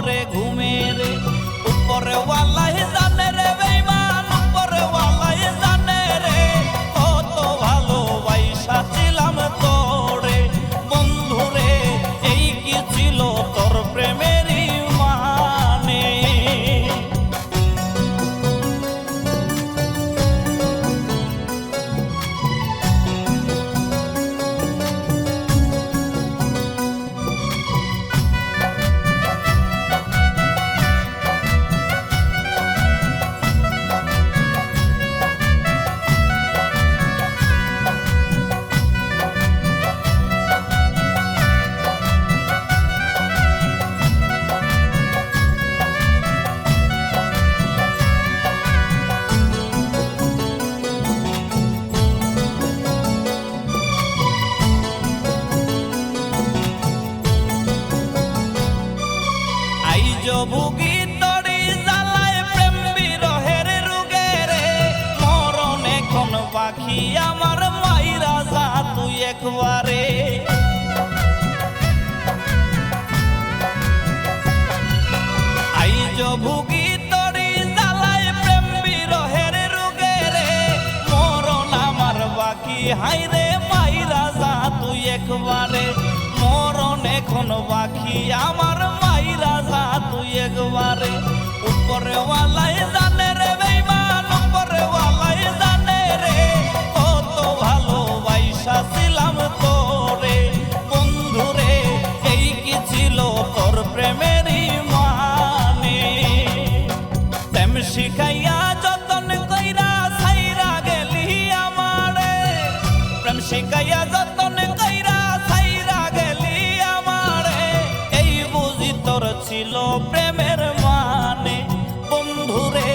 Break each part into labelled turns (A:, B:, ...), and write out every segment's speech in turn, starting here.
A: তোরে ঘুমে পাখি আমার মাইরা যা, তুই একবারে। আইজ ভুগি তরি জ্বালায় প্রেম বিরহের রুগে রে। মরণ আমার বাকি হাই রে মাইরা যা, তুই একবারে। মরণ এখন বাকি, আমার শিখাইয়া যতন কইরা সাইরা গেলি আমারে। প্রেম শিখাইয়া যতন কইরা সাইরা গেলি আমারে। এই বুঝি তোর ছিল প্রেমের মানে। বন্ধুরে,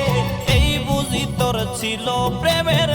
A: এই বুঝি তোর ছিল প্রেমের